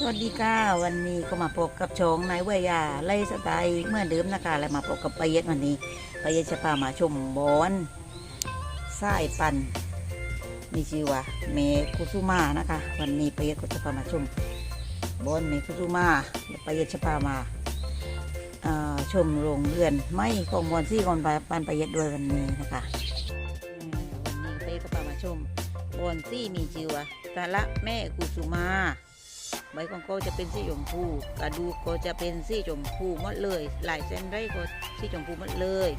สวัสดีค่ะวันนี้ก็มาพบกับชงนายเวยาไล่สไตล์เมื่อเดิมนะคะและมาพบกับปาเย็ดวันนี้ปาเย็ดจะพามาชมบอนสายปันมีชื่อว่าเมคุซุมานะคะ วันนี้ปาเย็ดก็จะพามาชมบอนเมคุซุมาและปาเย็ดจะพามาชมโรงเรือนไม้ของบอนซี่ของปันปาเย็ดด้วยวันนี้นะคะวันนี้ปาเย็ดก็พามาชมบอนซี่มีชื่อว่าสาระแม่คุซุมา บของก็จะเป็นสีชมพูกระดูกก็จะเป็นสีชมพูหมดเลยหลายเส้นได้ก็สีชมพูหมดเลย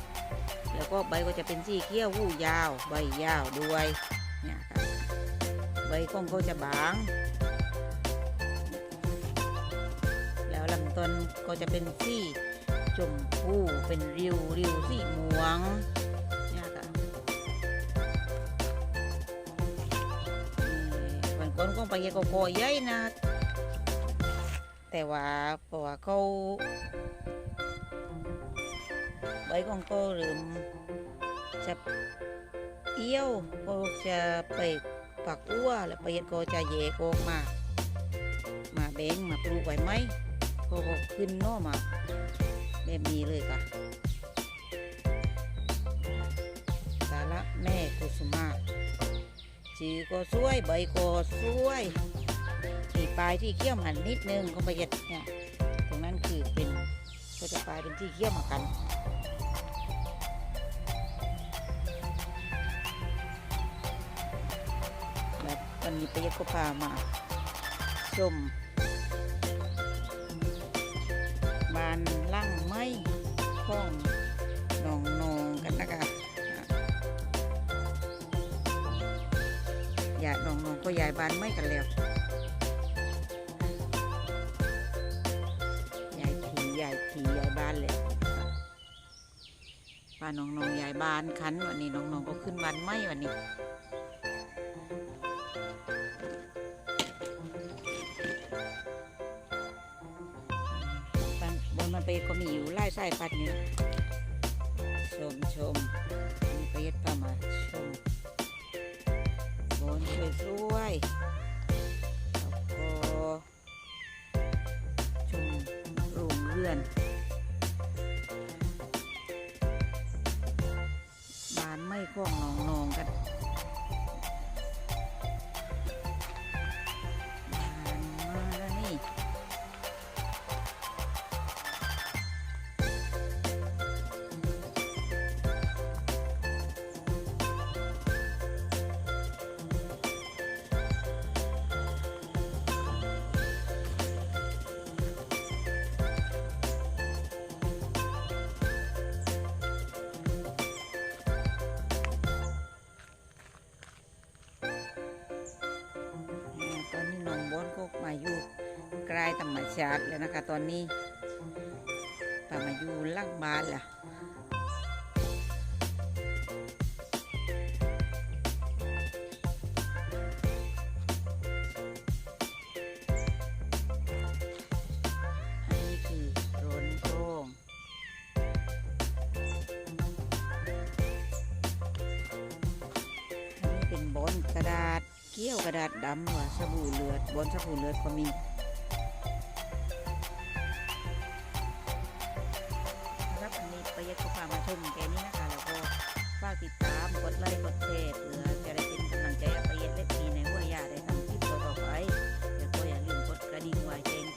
แล้วก็ใบก็จะเป็นสีเขียวหูยาว ใบยาวด้วยเนี่ยค่ะใบของก็จะบาง แล้วลำต้นก็จะเป็นสีชมพูเป็นริวริวสีม่วงเนี่ยค่ะนี่วันก่อนก็ไปเยก็โกอใหญ่นะ แต่ว่าเพราะว่าเขาใบของเขาเริ่มจะเอี้ยวเขาจะไปปักอ้วแล้วไปเฮ็ดก็จะแยกออกมา มาแบงมาปลูกไว้ไหมเขาก็ขึ้นนอมาแบบนี้เลยค่ะสาระแม่กุสุมาชื่อก็สวยใบก็สวยีปลายที่เขี้ยวหันนิดนึงก็ไปเย็ดเนี่ยตรงนั้นคือเป็นก็จะปลายเป็นที่เขี้ยวมากันแบบวันนี้ไปเย็ดก็พามาชมบานล่างไม้ของนองนองกันนะคะอะอยากหนองนองก็ยายบานไม้กันแล้ว ผียายายบ้านเลยป้าน้องน้องๆยายบ้านคันวันนี้น้องน้องๆก็ขึ้นวันไม่วันนี้บนบนมันไปก็มีอยู่ไล่ไส้พัดนี้ชมชมมีไปยึดพามาชมบนสวยสวยๆ พวกน้องน้องๆกัน ก็มาอยู่ใกล้ธรรมชาติแล้วนะคะ ตอนนี้พามาอยู่ล่างบ้านล่ะนี่คือโรนโครงนี่เป็นบนกระดาษ เกี่ยวกระดาษดำว่ะสบู่เลือดบนสบู่เลือดก็มีครับนี้ประยัดข้อความมาชมแกนี้นะคะ แล้วก็ฝากติดตามกดไลค์กดแชร์เพื่อจะได้เป็นกำลังใจประยัดเล็กทีในหัวยาได้ทำคลิปต่อไปแล้วก็อย่าลืมกดกระดิ่งไว้แจ้ง